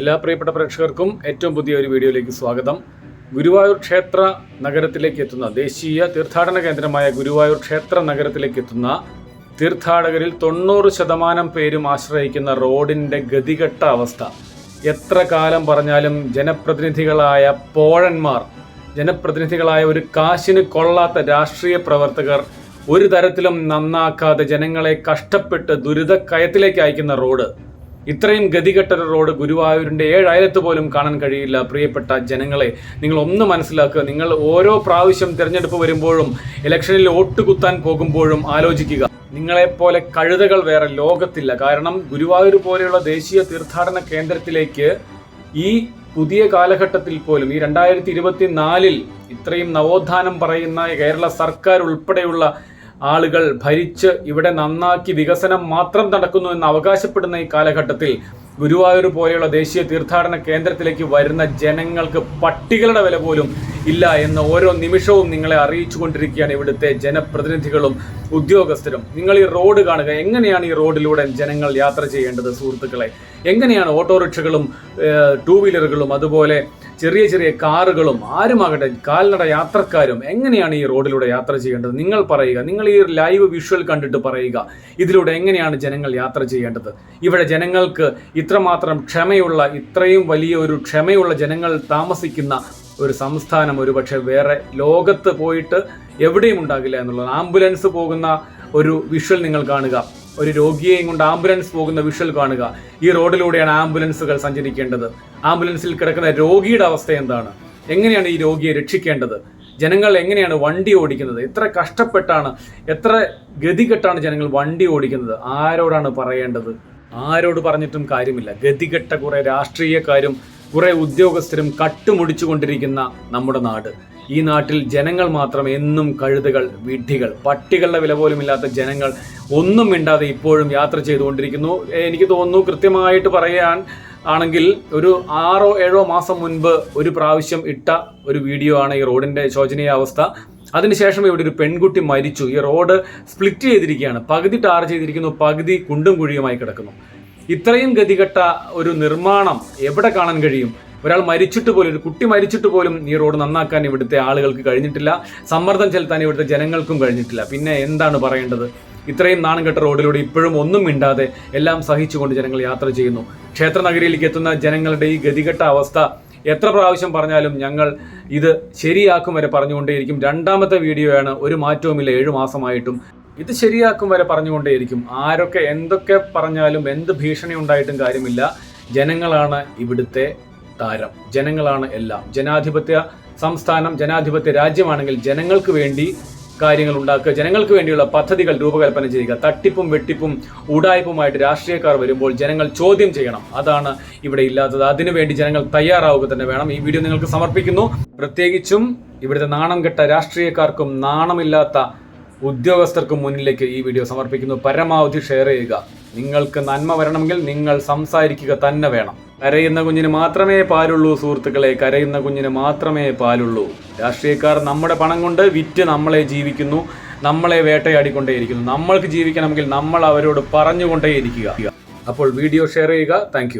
എല്ലാ പ്രിയപ്പെട്ട പ്രേക്ഷകർക്കും ഏറ്റവും പുതിയ ഒരു വീഡിയോയിലേക്ക് സ്വാഗതം. ഗുരുവായൂർ ക്ഷേത്ര നഗരത്തിലേക്ക് എത്തുന്ന ദേശീയ തീർത്ഥാടന കേന്ദ്രമായ ഗുരുവായൂർ ക്ഷേത്ര നഗരത്തിലേക്ക് എത്തുന്ന തീർത്ഥാടകരിൽ തൊണ്ണൂറ് ശതമാനം പേരും ആശ്രയിക്കുന്ന റോഡിന്റെ ഗതികെട്ട അവസ്ഥ. എത്ര കാലം പറഞ്ഞാലും ജനപ്രതിനിധികളായ പോഴന്മാർ ജനപ്രതിനിധികളായ ഒരു കാശിന് കൊള്ളാത്ത രാഷ്ട്രീയ പ്രവർത്തകർ ഒരു തരത്തിലും നന്നാക്കാതെ ജനങ്ങളെ കഷ്ടപ്പെട്ട് ദുരിതക്കയത്തിലേക്ക് അയക്കുന്ന റോഡ് ഇത്രയും ഗതികെട്ട ഒരു റോഡ് ഗുരുവായൂരിന്റെ ഏഴയലത്ത് പോലും കാണാൻ കഴിയില്ല. പ്രിയപ്പെട്ട ജനങ്ങളെ നിങ്ങൾ ഒന്ന് മനസ്സിലാക്കുക. നിങ്ങൾ ഓരോ പ്രാവശ്യം തിരഞ്ഞെടുപ്പ് വരുമ്പോഴും ഇലക്ഷനിൽ വോട്ട് കുത്താൻ പോകുമ്പോഴും ആലോചിക്കുക. നിങ്ങളെപ്പോലെ കഴുതകൾ വേറെ ലോകത്തില്ല. കാരണം ഗുരുവായൂർ പോലെയുള്ള ദേശീയ തീർത്ഥാടന കേന്ദ്രത്തിലേക്ക് ഈ പുതിയ കാലഘട്ടത്തിൽ പോലും ഈ രണ്ടായിരത്തി ഇരുപത്തി നാലിൽ ഇത്രയും നവോത്ഥാനം പറയുന്ന കേരള സർക്കാർ ഉൾപ്പെടെയുള്ള ആളുകൾ ഭരിച്ച് ഇവിടെ നന്നാക്കി വികസനം മാത്രം നടക്കുന്നു എന്ന് അവകാശപ്പെടുന്ന ഈ കാലഘട്ടത്തിൽ ഗുരുവായൂർ പോലെയുള്ള ദേശീയ തീർത്ഥാടന കേന്ദ്രത്തിലേക്ക് വരുന്ന ജനങ്ങൾക്ക് പട്ടികളുടെ വില പോലും ഇല്ല എന്ന് ഓരോ നിമിഷവും നിങ്ങളെ അറിയിച്ചു കൊണ്ടിരിക്കുകയാണ് ഇവിടുത്തെ ജനപ്രതിനിധികളും ഉദ്യോഗസ്ഥരും. നിങ്ങൾ ഈ റോഡ് കാണുക എങ്ങനെയാണ് ഈ റോഡിലൂടെ ജനങ്ങൾ യാത്ര ചെയ്യേണ്ടത് സുഹൃത്തുക്കളെ? എങ്ങനെയാണ് ഓട്ടോറിക്ഷകളും ടൂ വീലറുകളും അതുപോലെ ചെറിയ ചെറിയ കാറുകളും ആരുമാകട്ടെ കാൽനട യാത്രക്കാരും എങ്ങനെയാണ് ഈ റോഡിലൂടെ യാത്ര ചെയ്യേണ്ടത്? നിങ്ങൾ പറയുക. നിങ്ങൾ ഈ ലൈവ് വിഷ്വൽ കണ്ടിട്ട് പറയുക. ഇതിലൂടെ എങ്ങനെയാണ് ജനങ്ങൾ യാത്ര ചെയ്യേണ്ടത്? ഇവിടെ ജനങ്ങൾക്ക് ഇത്രമാത്രം ക്ഷമയുള്ള ഇത്രയും വലിയ ഒരു ക്ഷമയുള്ള ജനങ്ങൾ താമസിക്കുന്ന ഒരു സംസ്ഥാനം ഒരുപക്ഷെ വേറെ ലോകത്ത് പോയിട്ട് എവിടെയും ഉണ്ടാകില്ല എന്നുള്ളത് ആംബുലൻസ് പോകുന്ന ഒരു വിഷ്വൽ നിങ്ങൾ കാണുക. ഒരു രോഗിയെയും കൊണ്ട് ആംബുലൻസ് പോകുന്ന വിഷ്വൽ കാണുക. ഈ റോഡിലൂടെയാണ് ആംബുലൻസുകൾ സഞ്ചരിക്കേണ്ടത്. ആംബുലൻസിൽ കിടക്കുന്ന രോഗിയുടെ അവസ്ഥ എന്താണ്? എങ്ങനെയാണ് ഈ രോഗിയെ രക്ഷിക്കേണ്ടത്? ജനങ്ങൾ എങ്ങനെയാണ് വണ്ടി ഓടിക്കുന്നത്? എത്ര കഷ്ടപ്പെട്ടാണ് എത്ര ഗതികെട്ടാണ് ജനങ്ങൾ വണ്ടി ഓടിക്കുന്നത്? ആരോടാണ് പറയേണ്ടത്? ആരോട് പറഞ്ഞിട്ടും കാര്യമില്ല. ഗതികെട്ട കുറെ രാഷ്ട്രീയക്കാരും കുറെ ഉദ്യോഗസ്ഥരും കട്ടുമുടിച്ചുകൊണ്ടിരിക്കുന്ന നമ്മുടെ നാട്. ഈ നാട്ടിൽ ജനങ്ങൾ മാത്രം എന്നും കഴുതുകൾ വിഡ്ഢികൾ പട്ടികളുടെ വില പോലും ഇല്ലാത്ത ജനങ്ങൾ ഒന്നും മിണ്ടാതെ ഇപ്പോഴും യാത്ര ചെയ്തുകൊണ്ടിരിക്കുന്നു. എനിക്ക് തോന്നുന്നു കൃത്യമായിട്ട് പറയാൻ ആണെങ്കിൽ ഒരു ആറോ ഏഴോ മാസം മുൻപ് ഒരു പ്രാവശ്യം ഇട്ട ഒരു വീഡിയോ ആണ് ഈ റോഡിന്റെ ശോചനീയ അവസ്ഥ. അതിനുശേഷം ഇവിടെ ഒരു പെൺകുട്ടി മരിച്ചു. ഈ റോഡ് സ്പ്ലിറ്റ് ചെയ്തിരിക്കുകയാണ്. പകുതി ടാർ ചെയ്തിരിക്കുന്നു. പകുതി കുണ്ടും കുഴിയുമായി കിടക്കുന്നു. ഇത്രയും ഗതികെട്ട ഒരു നിർമ്മാണം എവിടെ കാണാൻ കഴിയും? ഒരാൾ മരിച്ചിട്ട് പോലും ഒരു കുട്ടി മരിച്ചിട്ട് പോലും ഈ റോഡ് നന്നാക്കാൻ ഇവിടുത്തെ ആളുകൾക്ക് കഴിഞ്ഞിട്ടില്ല. സമ്മർദ്ദം ചെലുത്താൻ ഇവിടുത്തെ ജനങ്ങൾക്കും കഴിഞ്ഞിട്ടില്ല. പിന്നെ എന്താണ് പറയേണ്ടത്? ഇത്രയും നാണം കെട്ട റോഡിലൂടെ ഇപ്പോഴും ഒന്നും മിണ്ടാതെ എല്ലാം സഹിച്ചുകൊണ്ട് ജനങ്ങൾ യാത്ര ചെയ്യുന്നു. ക്ഷേത്ര നഗരിയിലേക്ക് എത്തുന്ന ജനങ്ങളുടെ ഈ ഗതികെട്ട അവസ്ഥ എത്ര പ്രാവശ്യം പറഞ്ഞാലും ഞങ്ങൾ ഇത് ശരിയാക്കും വരെ പറഞ്ഞുകൊണ്ടേയിരിക്കും. രണ്ടാമത്തെ വീഡിയോയാണ് ഒരു മാറ്റവുമില്ല ഏഴു മാസമായിട്ടും. ഇത് ശരിയാക്കും വരെ പറഞ്ഞുകൊണ്ടേയിരിക്കും. ആരൊക്കെ എന്തൊക്കെ പറഞ്ഞാലും എന്ത് ഭീഷണി ഉണ്ടായിട്ടും കാര്യമില്ല. ജനങ്ങളാണ് ഇവിടുത്തെ താരം. ജനങ്ങളാണ് എല്ലാം. ജനാധിപത്യ സംസ്ഥാനം ജനാധിപത്യ രാജ്യമാണെങ്കിൽ ജനങ്ങൾക്ക് വേണ്ടി കാര്യങ്ങൾ ഉണ്ടാക്കുക ജനങ്ങൾക്ക് വേണ്ടിയുള്ള പദ്ധതികൾ രൂപകൽപ്പന ചെയ്യുക തട്ടിപ്പും വെട്ടിപ്പും ഉടായ്പുമായിട്ട് രാഷ്ട്രീയക്കാർ വരുമ്പോൾ ജനങ്ങൾ ചോദ്യം ചെയ്യണം. അതാണ് ഇവിടെ ഇല്ലാത്തത്. അതിനുവേണ്ടി ജനങ്ങൾ തയ്യാറാവുക തന്നെ വേണം. ഈ വീഡിയോ നിങ്ങൾക്ക് സമർപ്പിക്കുന്നു. പ്രത്യേകിച്ചും ഇവിടുത്തെ നാണം കെട്ട രാഷ്ട്രീയക്കാർക്കും നാണമില്ലാത്ത ഉദ്യോഗസ്ഥർക്കും മുന്നിലേക്ക് ഈ വീഡിയോ സമർപ്പിക്കുന്നു. പരമാവധി ഷെയർ ചെയ്യുക. നിങ്ങൾക്ക് നന്മ വരണമെങ്കിൽ നിങ്ങൾ സംസാരിക്കുക തന്നെ വേണം. കരയുന്ന കുഞ്ഞിന് മാത്രമേ പാലുള്ളൂ സുഹൃത്തുക്കളെ കരയുന്ന കുഞ്ഞിന് മാത്രമേ പാലുള്ളൂ. രാഷ്ട്രീയക്കാർ നമ്മുടെ പണം കൊണ്ട് വിറ്റ് നമ്മളെ ജീവിക്കുന്നു നമ്മളെ വേട്ടയാടിക്കൊണ്ടേയിരിക്കുന്നു. നമ്മൾക്ക് ജീവിക്കണമെങ്കിൽ നമ്മൾ അവരോട് പറഞ്ഞുകൊണ്ടേയിരിക്കുക. അപ്പോൾ വീഡിയോ ഷെയർ ചെയ്യുക. താങ്ക്